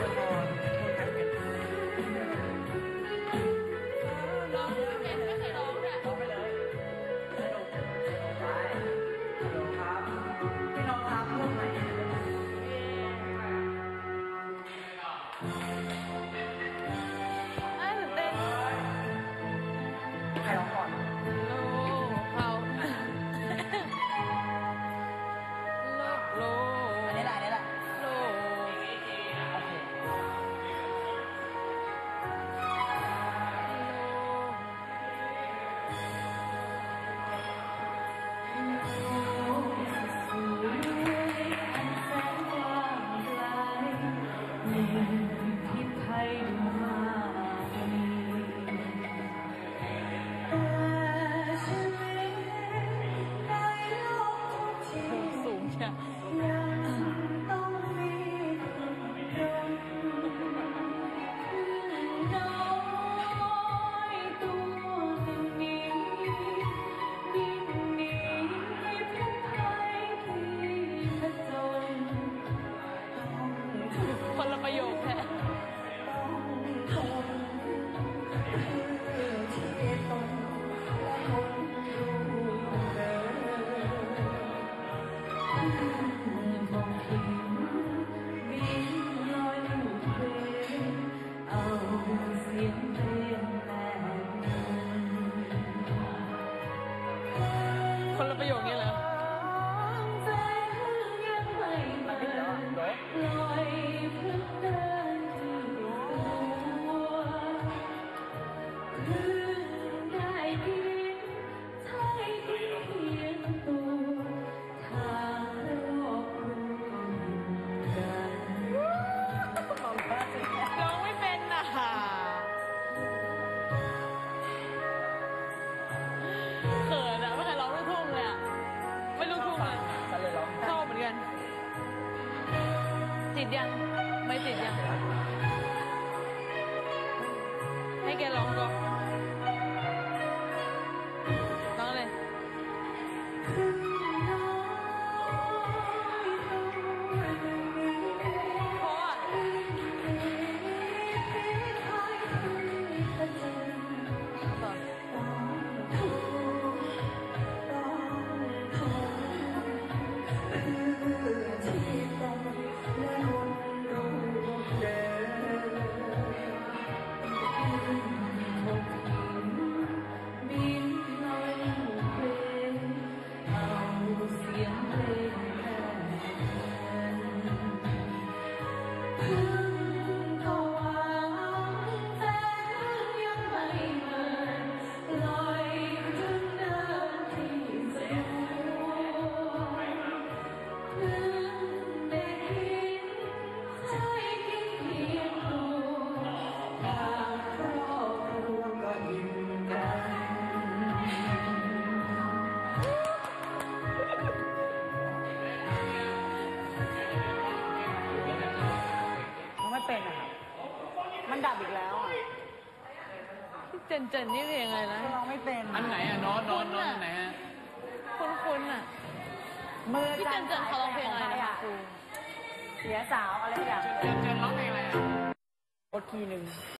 ร้ ค คนละประโยคนี้เหรอ ดยัง ไม่ติดยัง ให้แกร้องก่อน มันดับอีกแล้วอะพี่เจนเจนนี่เพลงอะไรนะร้องไม่เป็นอันไหนอะโน้ตโน้ตโน้ตอันไหนฮะคุ้นคุ้นๆอะ มือพี่เจนเจนเขาร้องเพลงอะไรนะคะครู เสียสาวอะไรอย่างเจนเจนร้องเพลงอะไรอะ กดคีย์หนึ่ง